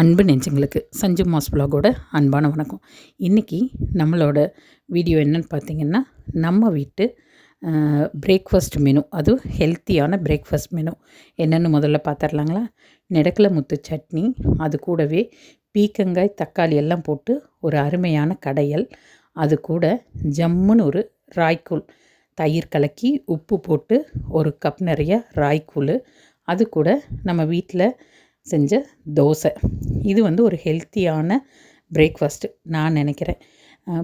அன்பு நெஞ்சங்களுக்கு சஞ்சு மாஸ் பிளாகோட அன்பான வணக்கம். இன்றைக்கி நம்மளோட வீடியோ என்னன்னு பார்த்தீங்கன்னா நம்ம வீட்டு பிரேக்ஃபாஸ்ட் மெனு அது ஹெல்த்தியான பிரேக்ஃபாஸ்ட் மெனு என்னென்னு முதல்ல பார்த்துர்லாங்களா நெடக்கல முத்து சட்னி அது கூடவே பீக்கங்காய் தக்காளி எல்லாம் போட்டு ஒரு அருமையான கடையல். அது கூட ஜம்முன்னு ஒரு ராய்க்கூழ் தயிர் கலக்கி உப்பு போட்டு ஒரு கப் நிறைய ராய்க்கூழ் அது கூட நம்ம வீட்டில் செஞ்ச தோசை. இது வந்து ஒரு ஹெல்த்தியான பிரேக்ஃபாஸ்ட்டு நான் நினைக்கிறேன்.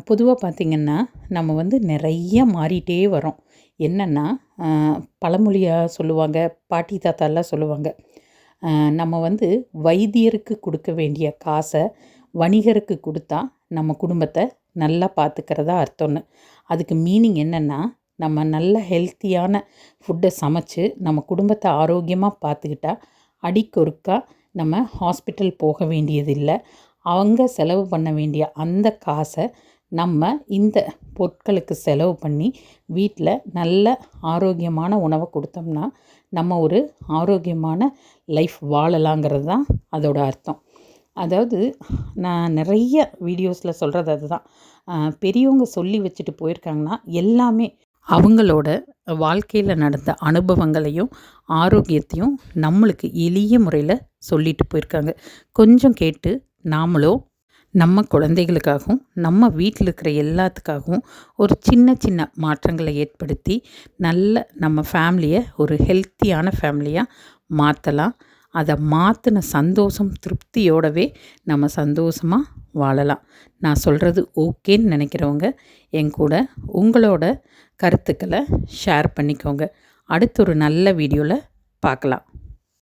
பொதுவாக பார்த்திங்கன்னா நம்ம வந்து நிறைய மாறிட்டே வரோம். என்னென்னா பழமொழியாக சொல்லுவாங்க பாட்டி தாத்தாலாம் சொல்லுவாங்க. நம்ம வந்து வைத்தியருக்கு கொடுக்க வேண்டிய காசை வணிகருக்கு கொடுத்தா நம்ம குடும்பத்தை நல்லா பார்த்துக்கிறதா அர்த்தம்னு. அதுக்கு மீனிங் என்னென்னா நம்ம நல்ல ஹெல்த்தியான ஃபுட்டை சமைச்சு நம்ம குடும்பத்தை ஆரோக்கியமாக பார்த்துக்கிட்டா அடிக்கொருக்கா நம்ம ஹாஸ்பிட்டல் போக வேண்டியதில்லை. அவங்க செலவு பண்ண வேண்டிய அந்த காசை நம்ம இந்த பொருட்களுக்கு செலவு பண்ணி வீட்டில் நல்ல ஆரோக்கியமான உணவை கொடுத்தோம்னா நம்ம ஒரு ஆரோக்கியமான லைஃப் வாழலாங்கிறது தான் அதோட அர்த்தம். அதாவது நான் நிறைய வீடியோஸில் சொல்கிறது அதுதான். பெரியவங்க சொல்லி வச்சுட்டு போயிருக்காங்கன்னா எல்லாமே அவங்களோட வாழ்க்கையில் நடந்த அனுபவங்களையும் ஆரோக்கியத்தையும் நம்மளுக்கு எளிய முறையில் சொல்லிட்டு போயிருக்காங்க. கொஞ்சம் கேட்டு நாமளும் நம்ம குழந்தைகளுக்காகவும் நம்ம வீட்டில் இருக்கிற எல்லாத்துக்காகவும் ஒரு சின்ன சின்ன மாற்றங்களை ஏற்படுத்தி நல்ல நம்ம ஃபேமிலியை ஒரு ஹெல்த்தியான ஃபேமிலியாக மாற்றலாம் அதை மாற்றின சந்தோஷம் திருப்தியோடவே நம்ம சந்தோஷமாக வாழலாம். நான் சொல்கிறது ஓகேன்னு நினைக்கிறவங்க என் கூட உங்களோட கருத்துக்களை ஷேர் பண்ணிக்கோங்க. அடுத்த ஒரு நல்ல வீடியோவில் பார்க்கலாம்.